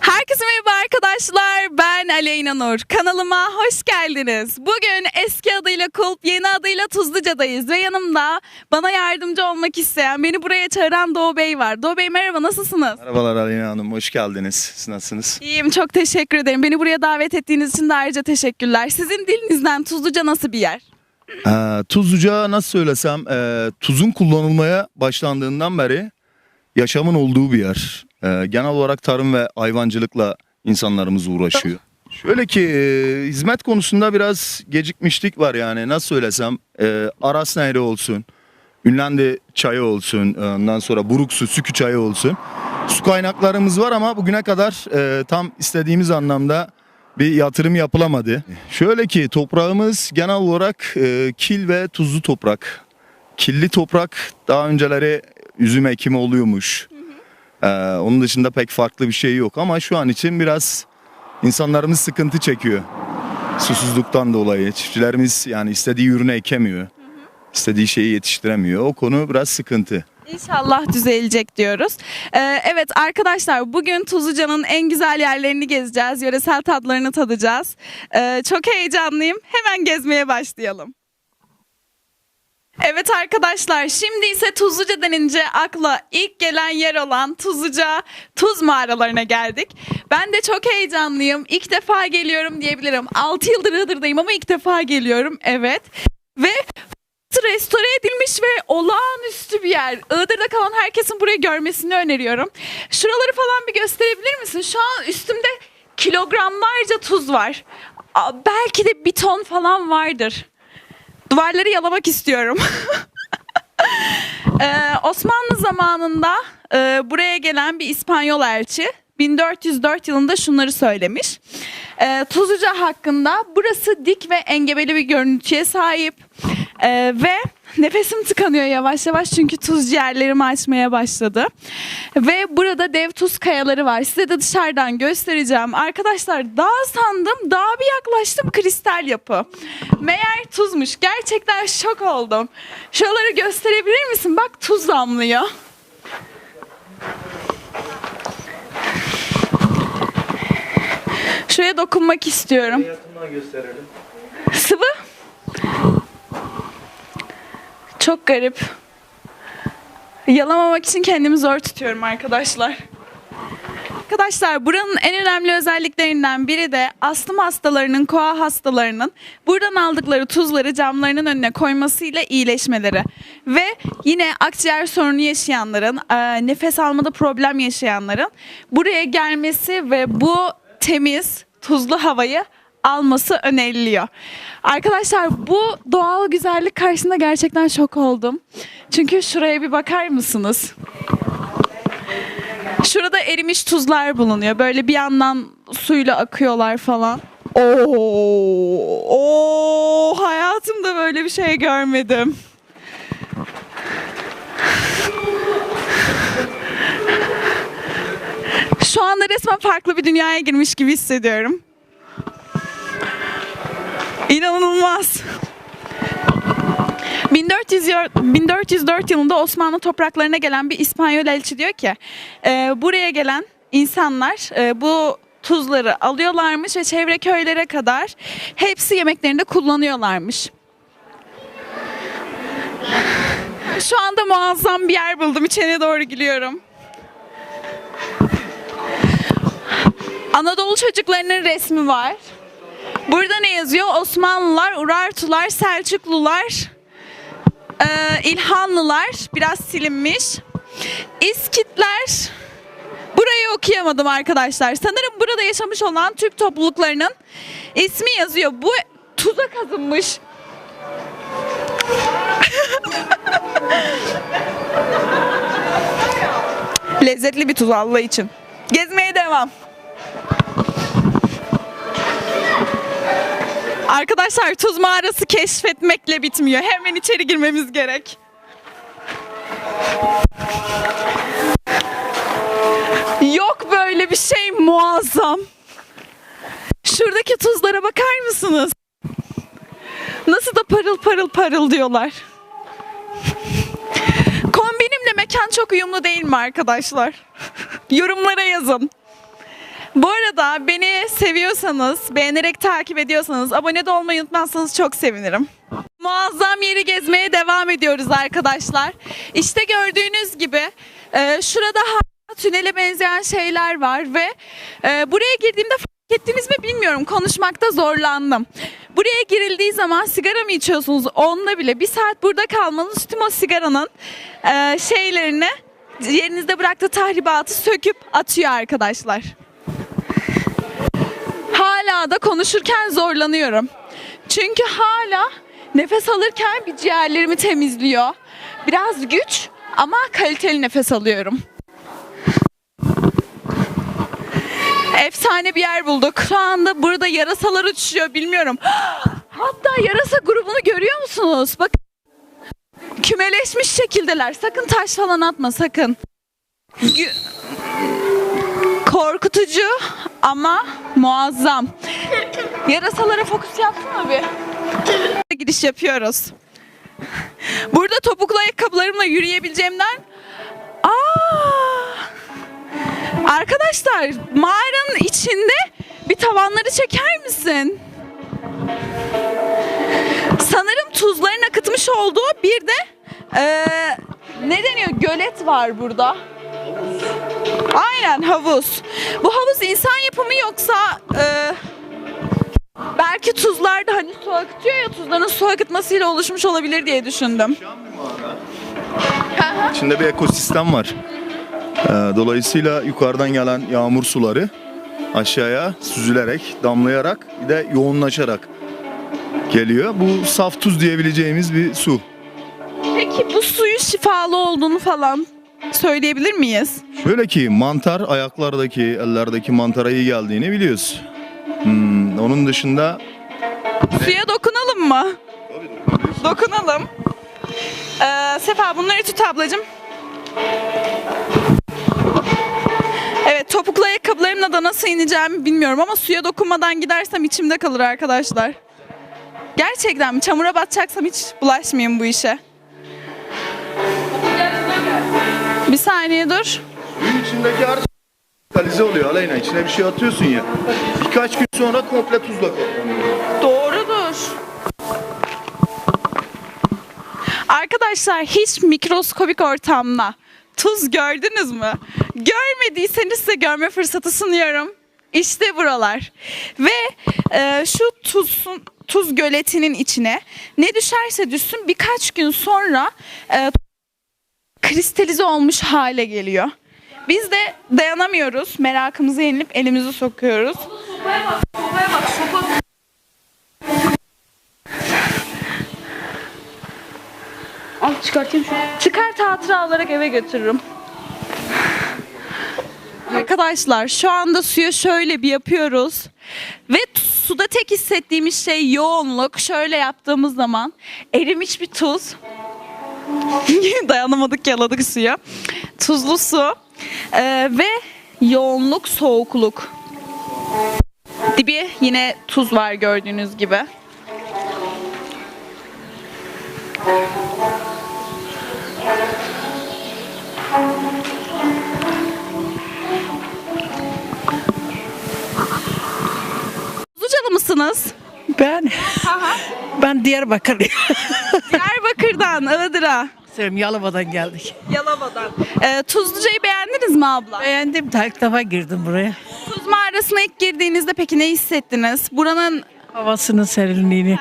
Herkese merhaba arkadaşlar. Ben Aleyna Nur. Kanalıma hoş geldiniz. Bugün eski adıyla Kulp, yeni adıyla Tuzluca'dayız ve yanımda bana yardımcı olmak isteyen, beni buraya çağıran Doğu Bey var. Doğu Bey merhaba, nasılsınız? Merhabalar Aleyna Hanım, hoş geldiniz. Siz nasılsınız? İyiyim, çok teşekkür ederim. Beni buraya davet ettiğiniz için de ayrıca teşekkürler. Sizin dilinizden Tuzluca nasıl bir yer? Ee, Tuzluca nasıl söylesem, e, tuzun kullanılmaya başlandığından beri yaşamın olduğu bir yer. Ee, genel olarak tarım ve hayvancılıkla insanlarımız uğraşıyor. Şöyle ki e, hizmet konusunda biraz gecikmişlik var yani nasıl söylesem e, Aras Nehri olsun, Ünlendi çayı olsun, ondan sonra Buruk su, Sükü çayı olsun. Su kaynaklarımız var ama bugüne kadar e, tam istediğimiz anlamda bir yatırım yapılamadı. Şöyle ki toprağımız genel olarak e, kil ve tuzlu toprak. Killi toprak daha önceleri üzüm ekimi oluyormuş. Ee, onun dışında pek farklı bir şey yok ama şu an için biraz insanlarımız sıkıntı çekiyor. Susuzluktan dolayı çiftçilerimiz yani istediği ürünü ekemiyor. istediği şeyi yetiştiremiyor. O konu biraz sıkıntı. İnşallah düzelecek diyoruz. Ee, evet arkadaşlar bugün Tuzluca'nın en güzel yerlerini gezeceğiz. Yöresel tatlarını tadacağız. Ee, çok heyecanlıyım. Hemen gezmeye başlayalım. Evet arkadaşlar şimdi ise Tuzluca denince akla ilk gelen yer olan Tuzluca tuz mağaralarına geldik. Ben de çok heyecanlıyım. İlk defa geliyorum diyebilirim. 6 yıldır Iğdır'dayım ama ilk defa geliyorum. Evet. Ve restore edilmiş ve olağanüstü bir yer. Iğdır'da kalan herkesin burayı görmesini öneriyorum. Şuraları falan bir gösterebilir misin? Şu an üstümde kilogramlarca tuz var. Belki de bir ton falan vardır. Duvarları yalamak istiyorum. Ee, Osmanlı zamanında e, buraya gelen bir İspanyol elçi 1404 yılında şunları söylemiş. Ee, Tuzluca hakkında burası dik ve engebeli bir görüntüye sahip. Ee, ve nefesim tıkanıyor yavaş yavaş çünkü tuz ciğerlerimi açmaya başladı. Ve burada dev tuz kayaları var. Size de dışarıdan göstereceğim. Arkadaşlar dağ sandım. Dağa bir yaklaştım kristal yapı. Meğer tuzmuş. Gerçekten şok oldum. Şuraları gösterebilir misin? Bak tuz damlıyor. Şuraya dokunmak istiyorum. Sıvı. Çok garip. Yalamamak için kendimi zor tutuyorum arkadaşlar. Arkadaşlar buranın en önemli özelliklerinden biri de astım hastalarının, koa hastalarının buradan aldıkları tuzları camlarının önüne koymasıyla iyileşmeleri. Ve yine akciğer sorunu yaşayanların, e, nefes almada problem yaşayanların buraya gelmesi ve bu temiz, tuzlu havayı alması öneriliyor. Arkadaşlar bu doğal güzellik karşısında gerçekten şok oldum. Çünkü şuraya bir bakar mısınız? Şurada erimiş tuzlar bulunuyor. Böyle bir yandan suyla akıyorlar falan. Oo, oo, hayatımda böyle bir şey görmedim. Şu anda resmen farklı bir dünyaya girmiş gibi hissediyorum. İnanılmaz. 1400 yor- 1404 yılında Osmanlı topraklarına gelen bir İspanyol elçi diyor ki e, buraya gelen insanlar e, bu tuzları alıyorlarmış ve çevre köylere kadar hepsi yemeklerinde kullanıyorlarmış. Şu anda muazzam bir yer buldum. İçeriye doğru gidiyorum. Anadolu çocuklarının resmi var. Burada ne yazıyor? Osmanlılar, Urartular, Selçuklular, e, İlhanlılar biraz silinmiş. İskitler. Burayı okuyamadım arkadaşlar. Sanırım burada yaşamış olan Türk topluluklarının ismi yazıyor. Bu tuza kazınmış. Lezzetli bir tuz Allah için. Gezmeye devam. Arkadaşlar tuz mağarası keşfetmekle bitmiyor. Hemen içeri girmemiz gerek. Yok böyle bir şey muazzam. Şuradaki tuzlara bakar mısınız? Nasıl da parıl parıl parıl diyorlar. Kombinimle mekan çok uyumlu değil mi arkadaşlar? Yorumlara yazın. Bu arada beni seviyorsanız, beğenerek takip ediyorsanız, abone de olmayı unutmazsanız çok sevinirim. Muazzam yeri gezmeye devam ediyoruz arkadaşlar. İşte gördüğünüz gibi e, şurada tünele benzeyen şeyler var ve e, buraya girdiğimde fark ettiniz mi bilmiyorum konuşmakta zorlandım. Buraya girildiği zaman sigara mı içiyorsunuz? Onunla bile bir saat burada kalmanız tüm o sigaranın e, şeylerini yerinizde bıraktığı tahribatı söküp atıyor arkadaşlar. Hala da konuşurken zorlanıyorum. Çünkü hala nefes alırken bir ciğerlerimi temizliyor. Biraz güç ama kaliteli nefes alıyorum. Efsane bir yer bulduk. Şu anda burada yarasalar uçuşuyor bilmiyorum. Hatta yarasa grubunu görüyor musunuz? Bak kümeleşmiş şekildeler. Sakın taş falan atma sakın. Korkutucu ama muazzam. Yarasalara fokus yaptın mı bir? Giriş yapıyoruz. Burada topuklu ayakkabılarımla yürüyebileceğimden Aa! Arkadaşlar mağaranın içinde bir tavanları çeker misin? Sanırım tuzların akıtmış olduğu bir de eee, ne deniyor gölet var burada. Aynen havuz. Bu havuz insan yapımı yoksa eee, belki tuzlarda hani su akıtıyor ya tuzların su akıtmasıyla oluşmuş olabilir diye düşündüm. İçinde bir ekosistem var. Ee, dolayısıyla yukarıdan gelen yağmur suları aşağıya süzülerek, damlayarak bir de yoğunlaşarak geliyor. Bu saf tuz diyebileceğimiz bir su. Peki bu suyun şifalı olduğunu falan söyleyebilir miyiz? Şöyle ki mantar ayaklardaki, ellerdeki mantara iyi geldiğini biliyoruz. Hmm, onun dışında Suya dokunalım mı? Dokunalım. Ee, Sefa bunları tut ablacığım. Evet topuklu ayakkabılarımla da nasıl ineceğimi bilmiyorum ama suya dokunmadan gidersem içimde kalır arkadaşlar. Gerçekten mi? Çamura batacaksam hiç bulaşmayayım bu işe. Bir saniye dur. suyun içindeki her kalize oluyor Aleyna. İçine bir şey atıyorsun ya. Birkaç gün sonra komple tuzla kaplanıyor. Doğrudur. Arkadaşlar hiç mikroskobik ortamda tuz gördünüz mü? Görmediyseniz size görme fırsatı sunuyorum. İşte buralar. Ve e, şu tuzun tuz göletinin içine ne düşerse düşsün birkaç gün sonra e, kristalize olmuş hale geliyor. Biz de dayanamıyoruz. Merakımızı yenilip elimizi sokuyoruz. Al çıkartayım şunu. Çıkart hatıra olarak eve götürürüm. Arkadaşlar şu anda suya şöyle bir yapıyoruz. Ve suda tek hissettiğimiz şey yoğunluk. Şöyle yaptığımız zaman erimiş bir tuz. Dayanamadık yaladık suya. Tuzlu su. Ee, ve yoğunluk soğukluk. Dibi yine tuz var gördüğünüz gibi. Tuzlucalı mısınız? Ben ben Diyarbakırlıyım. Diyarbakır'dan Iğdır'a. Selim Yalova'dan geldik. Yalova'dan. Ee, Tuzluca'yı beğendiniz mi abla? Beğendim. ilk defa girdim buraya. Tuz mağarasına ilk girdiğinizde peki ne hissettiniz? Buranın Havasının serinliğini.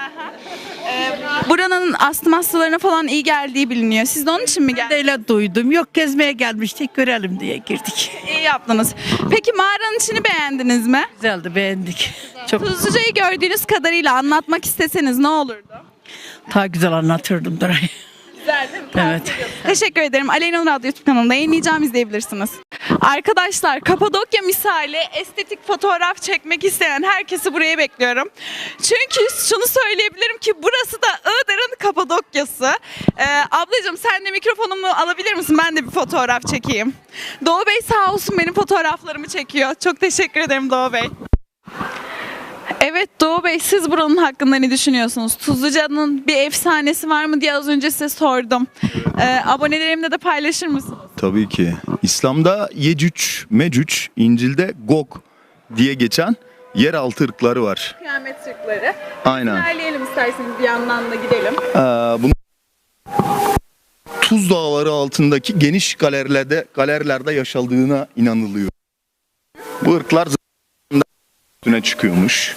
buranın astım hastalarına falan iyi geldiği biliniyor. Siz de onun için mi geldiniz? Öyle duydum. Yok gezmeye gelmiştik görelim diye girdik. İyi yaptınız. Peki mağaranın içini beğendiniz mi? Güzeldi beğendik. Çok Tuzluca'yı gördüğünüz kadarıyla anlatmak isteseniz ne olurdu? Daha güzel anlatırdım burayı. Güzel değil mi? Evet. Teşekkür ederim. Aleyna Radyo YouTube kanalında yayınlayacağım izleyebilirsiniz. Arkadaşlar Kapadokya misali estetik fotoğraf çekmek isteyen herkesi buraya bekliyorum. Çünkü şunu söyleyebilirim ki burası da Iğdır'ın Kapadokya'sı. Ee, ablacığım sen de mikrofonumu alabilir misin? Ben de bir fotoğraf çekeyim. Doğu Bey sağ olsun benim fotoğraflarımı çekiyor. Çok teşekkür ederim Doğu Bey. Evet Doğu Bey siz buranın hakkında ne düşünüyorsunuz? Tuzluca'nın bir efsanesi var mı diye az önce size sordum. Ee, abonelerimle de paylaşır mısınız? Tabii ki. İslam'da Yecüc, Mecüc, İncil'de Gog diye geçen yeraltı ırkları var. Kıyamet Türkleri. Aynen. İlerleyelim isterseniz bir yandan da gidelim. Ee, bunu Tuz Dağları altındaki geniş galerilerde galerilerde yaşadığına inanılıyor. Bu ırklar üstüne çıkıyormuş.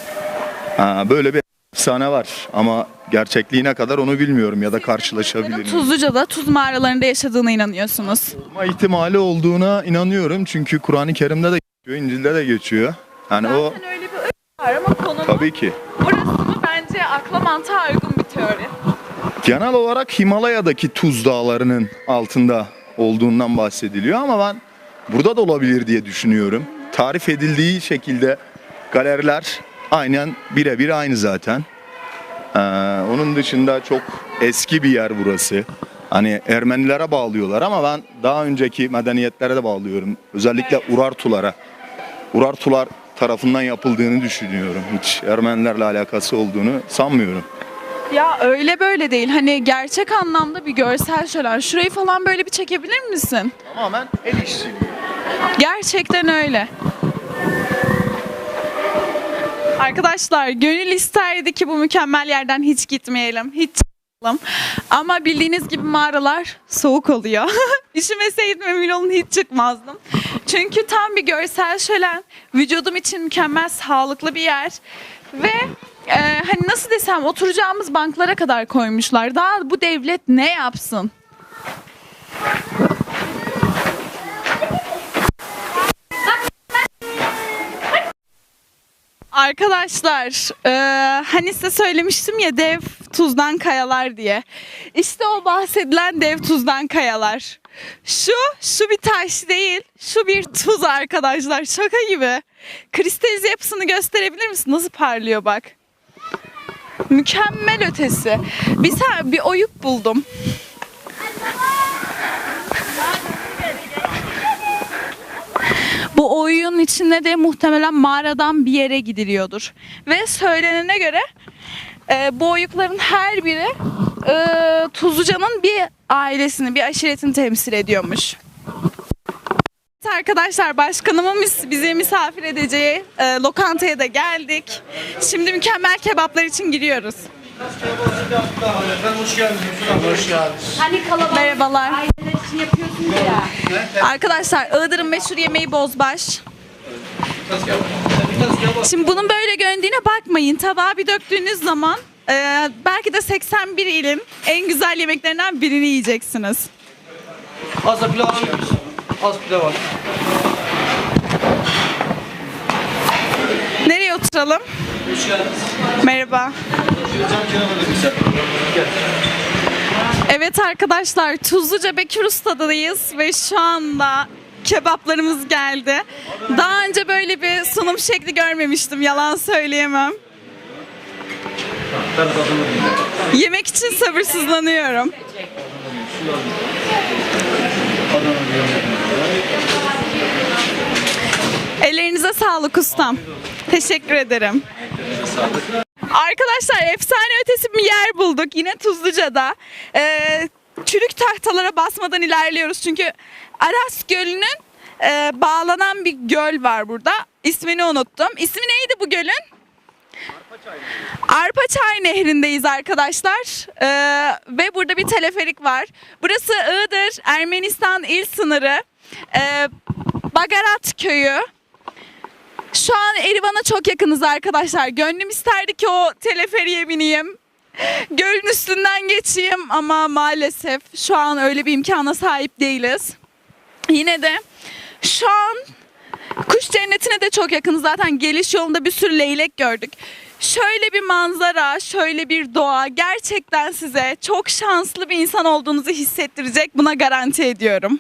Ha, böyle bir efsane var ama gerçekliğine kadar onu bilmiyorum ya da karşılaşabilirim. Tuzluca'da tuz mağaralarında yaşadığına inanıyorsunuz. Olma ihtimali olduğuna inanıyorum çünkü Kur'an-ı Kerim'de de geçiyor, İncil'de de geçiyor. Yani o Zaten öyle bir var ama konumu tabii ki. burası mı bence akla mantığa uygun bir teori. Genel olarak Himalaya'daki tuz dağlarının altında olduğundan bahsediliyor ama ben burada da olabilir diye düşünüyorum. Tarif edildiği şekilde galeriler aynen birebir aynı zaten. Ee, onun dışında çok eski bir yer burası. Hani Ermenilere bağlıyorlar ama ben daha önceki medeniyetlere de bağlıyorum. Özellikle Urartulara. Urartular tarafından yapıldığını düşünüyorum. Hiç Ermenilerle alakası olduğunu sanmıyorum. Ya öyle böyle değil. Hani gerçek anlamda bir görsel şölen. Şurayı falan böyle bir çekebilir misin? Tamamen el işçiliği. Gerçekten öyle. Arkadaşlar gönül isterdi ki bu mükemmel yerden hiç gitmeyelim. Hiç çıkmayalım. Ama bildiğiniz gibi mağaralar soğuk oluyor. Üşümeseydim emin olun hiç çıkmazdım. Çünkü tam bir görsel şölen. Vücudum için mükemmel sağlıklı bir yer. Ve e, hani nasıl desem oturacağımız banklara kadar koymuşlar. Daha bu devlet ne yapsın? Arkadaşlar, e, hani size söylemiştim ya dev tuzdan kayalar diye. İşte o bahsedilen dev tuzdan kayalar. Şu, şu bir taş değil, şu bir tuz arkadaşlar. Şaka gibi. Kristalize yapısını gösterebilir misin? Nasıl parlıyor bak. Mükemmel ötesi. Bir, bir oyuk buldum. Bu oyun içinde de muhtemelen mağaradan bir yere gidiliyordur. Ve söylenene göre e, bu oyukların her biri e, Tuzluca'nın bir ailesini, bir aşiretini temsil ediyormuş. Evet Arkadaşlar başkanımın bizi misafir edeceği e, lokantaya da geldik. Şimdi mükemmel kebaplar için giriyoruz. Hani kalabalık Merhabalar. aileler için yapıyorsunuz ya. Arkadaşlar Iğdır'ın meşhur yemeği bozbaş. Şimdi bunun böyle göründüğüne bakmayın. Tabağa bir döktüğünüz zaman e, belki de 81 ilin en güzel yemeklerinden birini yiyeceksiniz. Az da pilav? Az pilav al. Nereye oturalım? Merhaba. Evet arkadaşlar Tuzluca Bekir Usta'dayız ve şu anda kebaplarımız geldi. Daha önce böyle bir sunum şekli görmemiştim yalan söyleyemem. Yemek için sabırsızlanıyorum. Ellerinize sağlık ustam. Teşekkür ederim. Arkadaşlar efsane ötesi bir yer bulduk. Yine Tuzluca'da. Ee, çürük tahtalara basmadan ilerliyoruz. Çünkü Aras Gölü'nün e, bağlanan bir göl var burada. İsmini unuttum. İsmi neydi bu gölün? Arpaçay Nehri'ndeyiz arkadaşlar Ee, ve burada bir teleferik var. Burası Iğdır, Ermenistan il sınırı, ee, Bagarat köyü. Şu an Erivan'a çok yakınız arkadaşlar. Gönlüm isterdi ki o teleferiye bineyim. Gölün üstünden geçeyim ama maalesef şu an öyle bir imkana sahip değiliz. Yine de şu an kuş cennetine de çok yakınız. Zaten geliş yolunda bir sürü leylek gördük. Şöyle bir manzara, şöyle bir doğa gerçekten size çok şanslı bir insan olduğunuzu hissettirecek. Buna garanti ediyorum.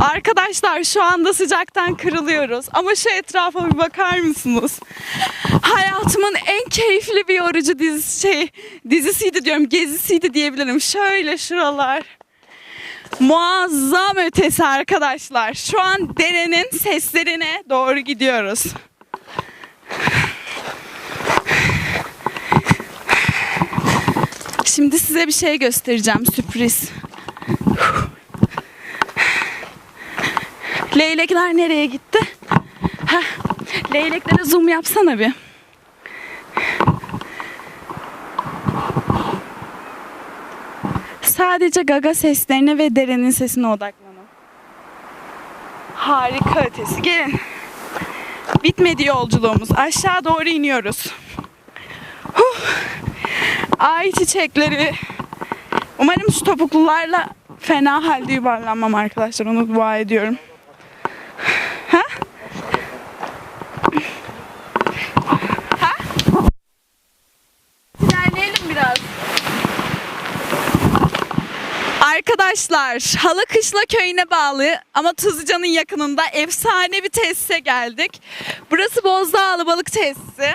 Arkadaşlar şu anda sıcaktan kırılıyoruz ama şu etrafa bir bakar mısınız? Hayatımın en keyifli bir yorucu dizi şey dizisiydi diyorum gezisiydi diyebilirim. Şöyle şuralar. Muazzam ötesi arkadaşlar. Şu an derenin seslerine doğru gidiyoruz. Şimdi size bir şey göstereceğim sürpriz. Leylekler nereye gitti? Heh. Leyleklere zoom yapsana bir. Sadece gaga seslerine ve derenin sesine odaklanın. Harika ötesi. Gelin. Bitmedi yolculuğumuz. Aşağı doğru iniyoruz. Huh. Ay çiçekleri. Umarım şu topuklularla fena halde yuvarlanmam arkadaşlar. Onu dua ediyorum. Ha? Ha? İlerleyelim biraz. Arkadaşlar Halı Kışla köyüne bağlı ama Tuzluca'nın yakınında efsane bir tesise geldik. Burası Bozdağlı Balık Tesisi.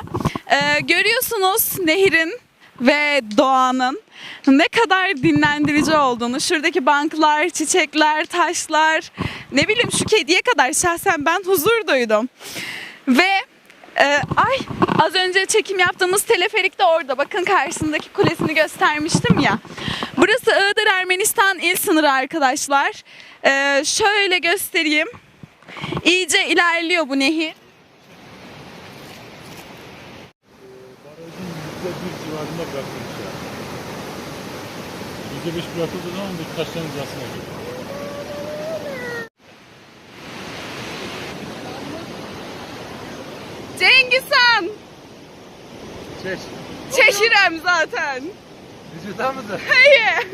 Ee, görüyorsunuz nehirin ve doğanın ne kadar dinlendirici olduğunu. Şuradaki banklar, çiçekler, taşlar, ne bileyim şu kediye kadar şahsen ben huzur duydum. Ve e, ay az önce çekim yaptığımız teleferik de orada. Bakın karşısındaki kulesini göstermiştim ya. Burası Iğdır Ermenistan il sınırı arkadaşlar. E, şöyle göstereyim. İyice ilerliyor bu nehir. bir civarında bırakılmış ya. Yüzde beş bırakıldığı zaman birkaç tane rastına geliyor. Cengiz Han. Çeş. Şaşırım zaten. Vücuda mıdır? Hayır.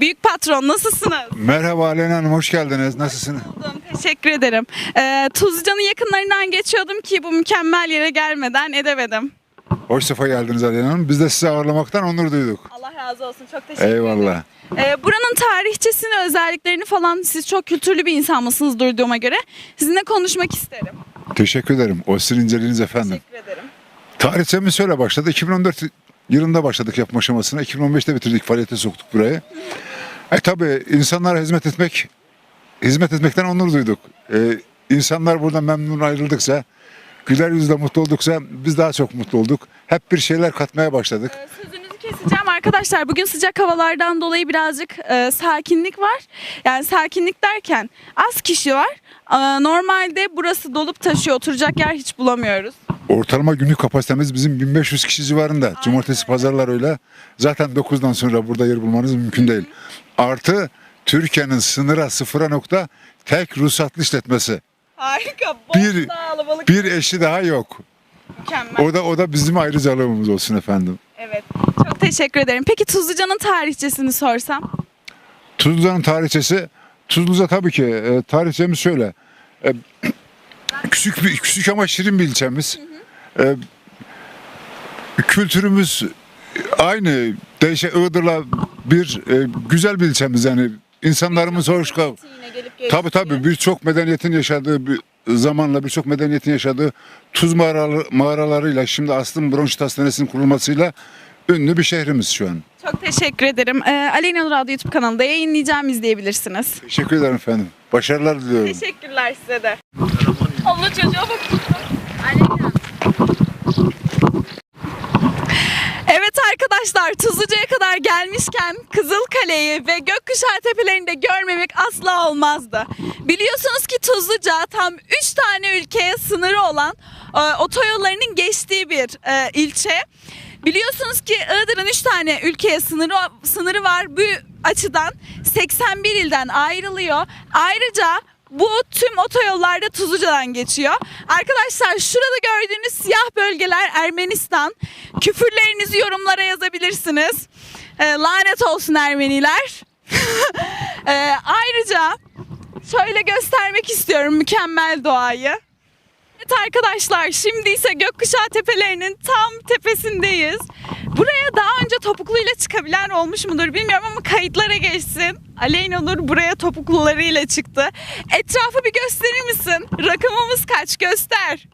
Büyük patron nasılsınız? Merhaba Alena Hanım, hoş geldiniz. Nasılsınız? Buldum, Teşekkür ederim. Ee, Tuzluca'nın yakınlarından geçiyordum ki bu mükemmel yere gelmeden edemedim. Hoş sefa geldiniz Alena Hanım. Biz de sizi ağırlamaktan onur duyduk. Allah razı olsun. Çok teşekkür ederim. Eyvallah. Ee, buranın tarihçesini, özelliklerini falan siz çok kültürlü bir insan mısınız duyduğuma göre. Sizinle konuşmak isterim. Teşekkür ederim. O sizin inceliğiniz efendim. Teşekkür ederim. Tarihçemiz şöyle başladı. 2014 yılında başladık yapma aşamasına. 2015'te bitirdik, faaliyete soktuk burayı. E tabi insanlara hizmet etmek, hizmet etmekten onur duyduk. E, insanlar buradan memnun ayrıldıkça, güler yüzle mutlu oldukça biz daha çok mutlu olduk. Hep bir şeyler katmaya başladık. Ee, Sözünüzü keseceğim arkadaşlar. Bugün sıcak havalardan dolayı birazcık e, sakinlik var. Yani sakinlik derken az kişi var. Ee, normalde burası dolup taşıyor. Oturacak yer hiç bulamıyoruz. Ortalama günlük kapasitemiz bizim 1500 kişi civarında. Cumartesi pazarlar öyle. Zaten 9'dan sonra burada yer bulmanız mümkün değil. Artı Türkiye'nin sınıra sıfıra nokta tek ruhsatlı işletmesi. Harika. Bir- Bozdağlı balık Bir eşi daha yok. mükemmel. O da o da bizim ayrıcalığımız olsun efendim. Evet. Çok teşekkür ederim. Peki Tuzluca'nın tarihçesini sorsam? Tuzluca'nın tarihçesi Tuzluca tabii ki e, tarihçemiz şöyle. E, küçük bir küçük ama şirin bir ilçemiz. E, kültürümüz aynı. Değişe Iğdır'la bir e, güzel bir ilçemiz yani. İnsanlarımız hoş. kal- Tabii tabii birçok medeniyetin yaşadığı bir zamanla birçok medeniyetin yaşadığı tuz mağaraları, mağaralarıyla şimdi Aslım Bronşit Hastanesi'nin kurulmasıyla ünlü bir şehrimiz şu an. Çok teşekkür ederim. Ee, Aleyna Nur adlı YouTube kanalında yayınlayacağım izleyebilirsiniz. Teşekkür ederim efendim. Başarılar diliyorum. Teşekkürler size de. Allah çocuğa bak. Evet arkadaşlar Tuzluca'ya kadar gelmişken Kızılkale'yi ve Gökkuşağı tepelerini de görmemek asla olmazdı. Biliyorsunuz ki Tuzluca tam 3 tane ülkeye sınırı olan e, otoyollarının geçtiği bir e, ilçe. Biliyorsunuz ki Iğdır'ın 3 tane ülkeye sınırı sınırı var. Bu açıdan 81 ilden ayrılıyor. Ayrıca bu tüm otoyollarda Tuzluca'dan geçiyor. Arkadaşlar şurada gördüğünüz siyah bölgeler Ermenistan. Küfürlerinizi yorumlara yazabilirsiniz. Ee, lanet olsun Ermeniler. Ee, ayrıca şöyle göstermek istiyorum mükemmel doğayı. Evet arkadaşlar şimdi ise Gökkuşağı Tepelerinin tam tepesindeyiz. Buraya daha önce topukluyla çıkabilen olmuş mudur bilmiyorum ama kayıtlara geçsin. Aleyna Nur buraya topuklularıyla çıktı. Etrafı bir gösterir misin? Rakamımız kaç? Göster.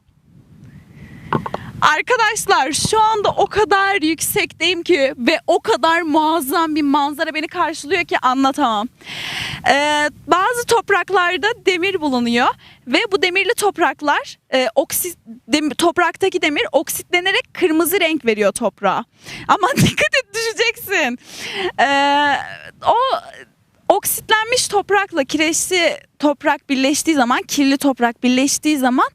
Arkadaşlar şu anda o kadar yüksekteyim ki ve o kadar muazzam bir manzara beni karşılıyor ki anlatamam. Ee, bazı topraklarda demir bulunuyor ve bu demirli topraklar e, oksit dem- topraktaki demir oksitlenerek kırmızı renk veriyor toprağa. Ama dikkat et düşeceksin. Ee, o oksitlenmiş toprakla kireçli toprak birleştiği zaman, kirli toprak birleştiği zaman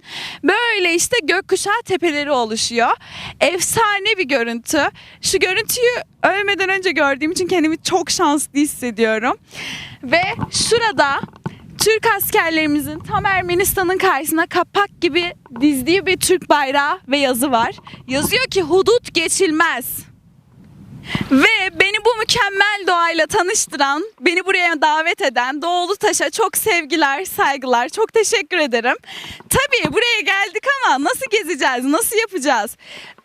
böyle işte gökkuşağı tepeleri oluşuyor. Efsane bir görüntü. Şu görüntüyü ölmeden önce gördüğüm için kendimi çok şanslı hissediyorum. Ve şurada Türk askerlerimizin tam Ermenistan'ın karşısına kapak gibi dizdiği bir Türk bayrağı ve yazı var. Yazıyor ki hudut geçilmez. Ve beni bu mükemmel doğayla tanıştıran, beni buraya davet eden Doğulu Taş'a çok sevgiler, saygılar. Çok teşekkür ederim. Tabii buraya geldik ama nasıl gezeceğiz, nasıl yapacağız?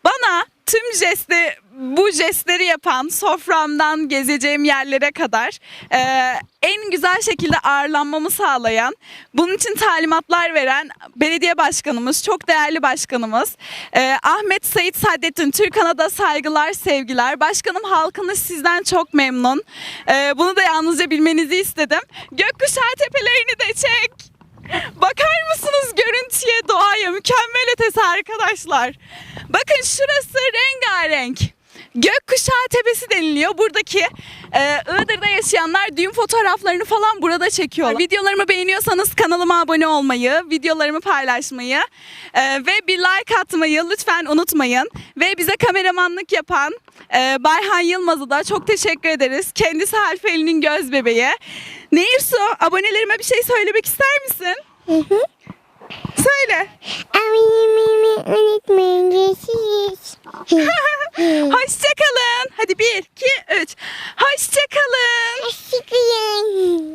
Bana tüm jesti, bu jestleri yapan soframdan gezeceğim yerlere kadar e, en güzel şekilde ağırlanmamı sağlayan, bunun için talimatlar veren belediye başkanımız, çok değerli başkanımız e, Ahmet Sait Saadettin Türkan'a da saygılar, sevgiler. Başkanım halkınız sizden çok memnun. E, bunu da yalnızca bilmenizi istedim. Gökkuşağı tepelerini de çek. Bakar mısınız görüntüye, doğaya? Mükemmel ötesi arkadaşlar. Bakın şurası rengarenk. Gökkuşağı Tepesi deniliyor. Buradaki e, Iğdır'da yaşayanlar düğün fotoğraflarını falan burada çekiyorlar. Videolarımı beğeniyorsanız kanalıma abone olmayı, videolarımı paylaşmayı e, ve bir like atmayı lütfen unutmayın. Ve bize kameramanlık yapan e, Bayhan Yılmaz'a da çok teşekkür ederiz. Kendisi Halfeli'nin göz bebeği. Nehir Su, abonelerime bir şey söylemek ister misin? Söyle. Amin unutmayın. Görüşürüz. Hoşçakalın. Hadi bir, iki, üç. Hoşçakalın. Hoşçakalın.